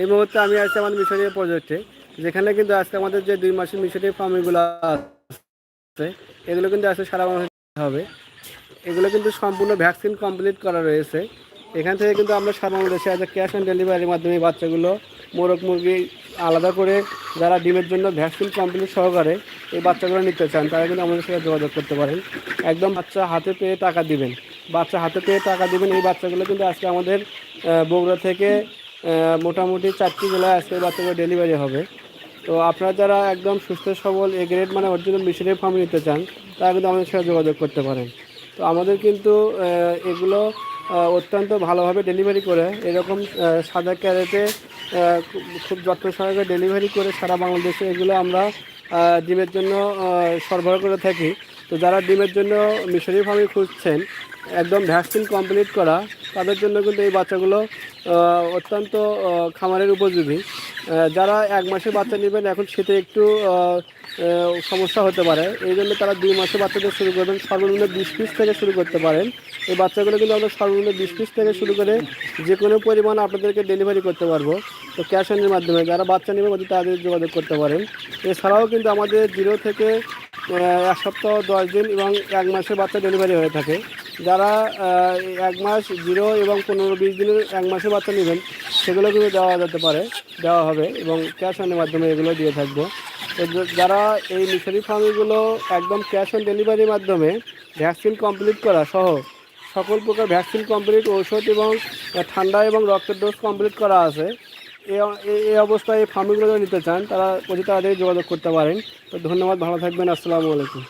এই মুহূর্তে আমি আছি আমাদের মিশরীয় প্রজেক্টে যেখানে কিন্তু আজকে আমাদের যে দুই মাসের মিশরীয় ফার্মিংগুলো আছে, এগুলো কিন্তু আজকে সারা বাংলাদেশে হবে। এগুলো কিন্তু সম্পূর্ণ ভ্যাকসিন কমপ্লিট করা রয়েছে। এখান থেকে কিন্তু আমরা সারা বাংলাদেশে আজ ক্যাশ অন ডেলিভারির মাধ্যমে বাচ্চাগুলো, মোরগ মুরগি আলাদা করে যারা ডিমের জন্য ভ্যাকসিন কমপ্লিট সহকারে এই বাচ্চাগুলো নিতে চান, তারা কিন্তু আমাদের সাথে যোগাযোগ করতে পারেন। একদম বাচ্চা হাতে পেয়ে টাকা দিবেন। বাচ্চা হাতে পেয়ে টাকা দিবেন, এই বাচ্চাগুলো কিন্তু আজকে আমাদের বগুড়া থেকে মোটামুটি চারটি জেলায় আজকে বাচ্চাগুলো ডেলিভারি হবে। তো আপনারা যারা একদম সুস্থ, সবল এ গ্রেড মানে অরিজিনাল মিশনের ফার্ম নিতে চান, তারা কিন্তু আমাদের সাথে যোগাযোগ করতে পারেন। তো আমাদের কিন্তু এগুলো অত্যন্ত ভালোভাবে ডেলিভারি করে, এরকম সাদা ক্যারেটে খুব- যত্ন সহকারে ডেলিভারি করে সারা বাংলাদেশে এগুলো আমরা ডিমের জন্য সরবরাহ করে থাকি। তো যারা ডিমের জন্য মিশরি ফার্মে খুঁজছেন একদম ভ্যাকসিন কমপ্লিট করা, তাদের জন্য কিন্তু এই বাচ্চাগুলো অত্যন্ত খামারের উপযোগী। যারা এক মাসের বাচ্চা নেবেন, এখন শীতে একটু সমস্যা হতে পারে। এই জন্য তারা দুই মাসের বাচ্চাদের শুরু করবেন, সর্বনিম্ন বিশ পিস থেকে শুরু করতে পারেন। এই বাচ্চাগুলো কিন্তু আমরা সর্বনিম্ন বিশ পিস থেকে শুরু করে যে কোনো পরিমাণ আপনাদেরকে ডেলিভারি করতে পারব। তো ক্যাশ অনের মাধ্যমে যারা বাচ্চা নেবে অতি তাদের যোগাযোগ করতে পারেন। এছাড়াও কিন্তু আমাদের জিরো থেকে এক সপ্তাহ দশ দিন এবং এক মাসের বাচ্চা ডেলিভারি হয়ে থাকে। যারা এক মাস জিরো এবং পনেরো বিশ দিনের এক মাসের বাচ্চা নেবেন, সেগুলো কিন্তু দেওয়া যেতে পারে, দেওয়া হবে এবং ক্যাশ অনের মাধ্যমে এগুলো দিয়ে থাকব। যারা এই মিশরি ফার্মগুলো একদম ক্যাশ অন ডেলিভারির মাধ্যমে ভ্যাকসিন কমপ্লিট করা সহ সকল প্রকার ভ্যাকসিন কমপ্লিট ঔষধ এবং ঠান্ডা এবং রক্তের ডোজ কমপ্লিট করা আছে এই অবস্থায় এই ফার্মগুলো নিতে চান, তারা অতি তাড়াতাড়ি যোগাযোগ করতে পারেন। তো ধন্যবাদ, ভালো থাকবেন, আসসালামু আলাইকুম।